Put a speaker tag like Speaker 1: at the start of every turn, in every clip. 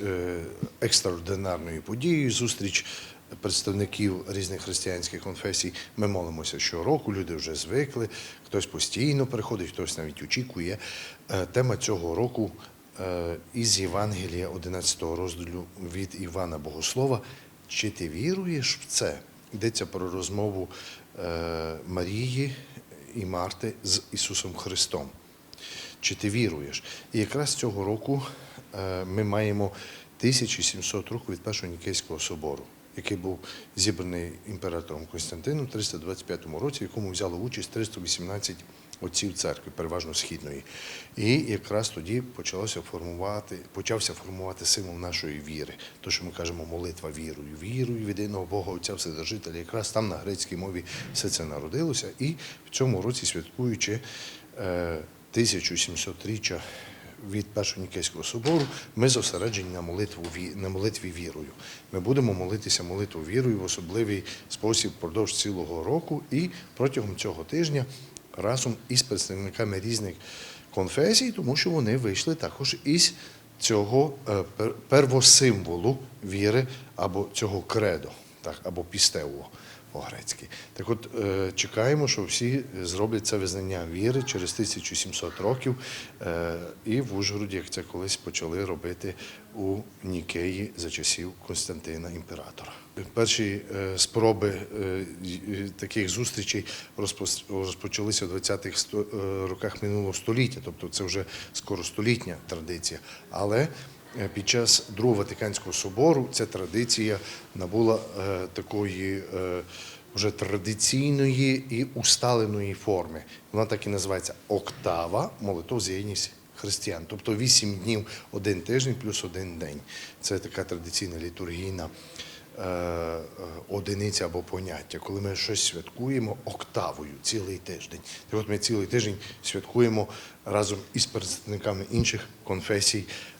Speaker 1: е, екстраординарною подією, зустріч представників різних християнських конфесій. Ми молимося щороку, люди вже звикли, хтось постійно приходить, хтось навіть очікує. Е, Тема цього року е, із Євангелія 11 розділу від Івана Богослова. Чи ти віруєш в це? Йдеться про розмову Марії і Марти з Ісусом Христом. Чи ти віруєш? І якраз цього року ми маємо 1700 років від Першого Нікейського собору, який був зібраний імператором Константином в 325 році, в якому взяло участь 318 отців церкви, переважно східної. І якраз тоді почалося формувати, почався формувати символ нашої віри. То, що ми кажемо, молитва вірою. Вірою в єдиного Бога Отця Вседержителя. Якраз там на грецькій мові все це народилося. І в цьому році, святкуючи е, 1700-річчя від Першого Нікейського собору, ми зосереджені на молитву на молитві вірою. Ми будемо молитися молитву вірою в особливий спосіб впродовж цілого року і протягом цього тижня разом із представниками різних конфесій, тому що вони вийшли також із цього е, первосимволу віри або цього кредо, так, або пістево по-грецьки. Так от е, чекаємо, що всі зроблять це визнання віри через 1700 років е, і в Ужгороді, як це колись почали робити у Нікеї за часів Константина імператора. Перші е, спроби таких зустрічей розпочалися в 20-х сто- е, роках минулого століття, тобто це вже скоро столітня традиція. Але Під час Другого Ватиканського собору ця традиція набула е, такої е, вже традиційної і усталеної форми. Вона так і називається октава молитов за єдність християн. Тобто вісім днів, один тиждень плюс один день. Це така традиційна літургійна е, е, одиниця або поняття, коли ми щось святкуємо октавою цілий тиждень. Так от ми цілий тиждень святкуємо разом із представниками інших конфесій е, е,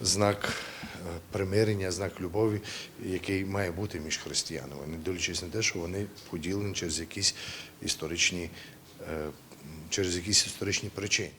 Speaker 1: знак е, примирення, знак любові, який має бути між християнами, не дивлячись на те, що вони поділені через якісь історичні, е, через якісь історичні причини.